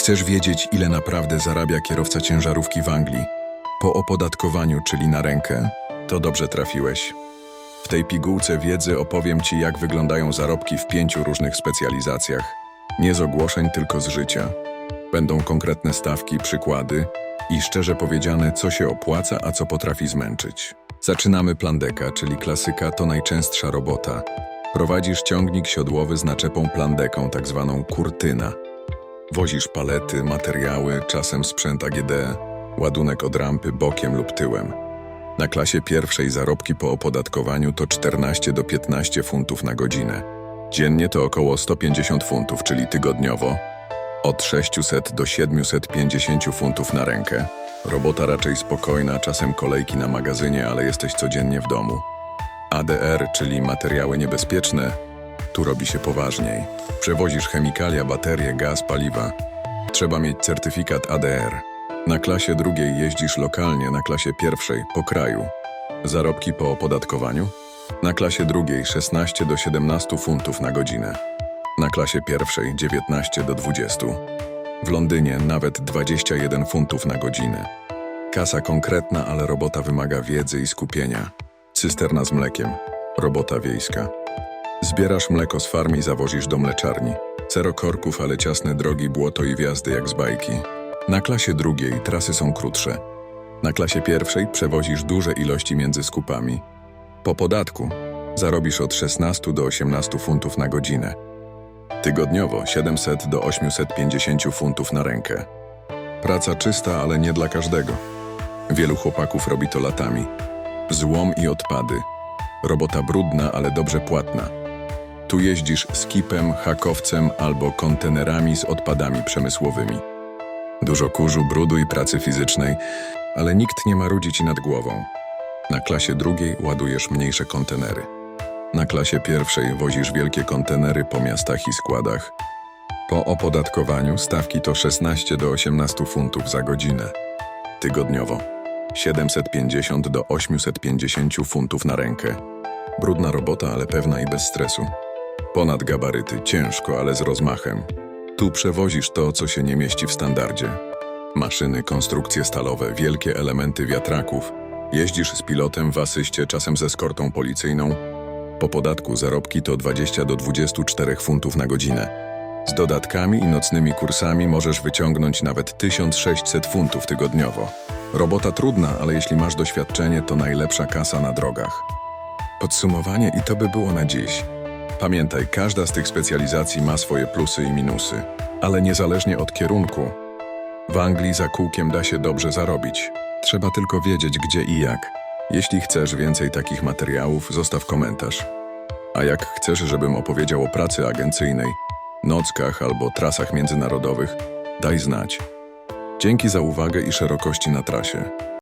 Chcesz wiedzieć, ile naprawdę zarabia kierowca ciężarówki w Anglii? Po opodatkowaniu, czyli na rękę? To dobrze trafiłeś. W tej pigułce wiedzy opowiem Ci, jak wyglądają zarobki w pięciu różnych specjalizacjach. Nie z ogłoszeń, tylko z życia. Będą konkretne stawki, przykłady i szczerze powiedziane, co się opłaca, a co potrafi zmęczyć. Zaczynamy plandeka, czyli klasyka to najczęstsza robota. Prowadzisz ciągnik siodłowy z naczepą plandeką, tak zwaną kurtyna. Wozisz palety, materiały, czasem sprzęt AGD, ładunek od rampy bokiem lub tyłem. Na klasie pierwszej zarobki po opodatkowaniu to 14 do 15 funtów na godzinę. Dziennie to około 150 funtów, czyli tygodniowo od 600 do 750 funtów na rękę. Robota raczej spokojna, czasem kolejki na magazynie, ale jesteś codziennie w domu. ADR, czyli materiały niebezpieczne, tu robi się poważniej. Przewozisz chemikalia, baterie, gaz, paliwa. Trzeba mieć certyfikat ADR. Na klasie drugiej jeździsz lokalnie, na klasie pierwszej po kraju. Zarobki po opodatkowaniu? Na klasie drugiej 16 do 17 funtów na godzinę. Na klasie pierwszej 19 do 20. W Londynie nawet 21 funtów na godzinę. Kasa konkretna, ale robota wymaga wiedzy i skupienia. Cysterna z mlekiem. Robota wiejska. Zbierasz mleko z farm i zawozisz do mleczarni. Zero korków, ale ciasne drogi, błoto i wjazdy jak z bajki. Na klasie drugiej trasy są krótsze. Na klasie pierwszej przewozisz duże ilości między skupami. Po podatku zarobisz od 16 do 18 funtów na godzinę. Tygodniowo 700 do 850 funtów na rękę. Praca czysta, ale nie dla każdego. Wielu chłopaków robi to latami. Złom i odpady. Robota brudna, ale dobrze płatna. Tu jeździsz skipem, hakowcem albo kontenerami z odpadami przemysłowymi. Dużo kurzu, brudu i pracy fizycznej, ale nikt nie marudzi ci nad głową. Na klasie drugiej ładujesz mniejsze kontenery. Na klasie pierwszej wozisz wielkie kontenery po miastach i składach. Po opodatkowaniu stawki to 16 do 18 funtów za godzinę. Tygodniowo 750 do 850 funtów na rękę. Brudna robota, ale pewna i bez stresu. Ponad gabaryty, ciężko, ale z rozmachem. Tu przewozisz to, co się nie mieści w standardzie. Maszyny, konstrukcje stalowe, wielkie elementy wiatraków. Jeździsz z pilotem w asyście, czasem ze eskortą policyjną. Po podatku zarobki to 20 do 24 funtów na godzinę. Z dodatkami i nocnymi kursami możesz wyciągnąć nawet 1600 funtów tygodniowo. Robota trudna, ale jeśli masz doświadczenie, to najlepsza kasa na drogach. Podsumowanie i to by było na dziś. Pamiętaj, każda z tych specjalizacji ma swoje plusy i minusy, ale niezależnie od kierunku, w Anglii za kółkiem da się dobrze zarobić. Trzeba tylko wiedzieć gdzie i jak. Jeśli chcesz więcej takich materiałów, zostaw komentarz. A jak chcesz, żebym opowiedział o pracy agencyjnej, nockach albo trasach międzynarodowych, daj znać. Dzięki za uwagę i szerokości na trasie.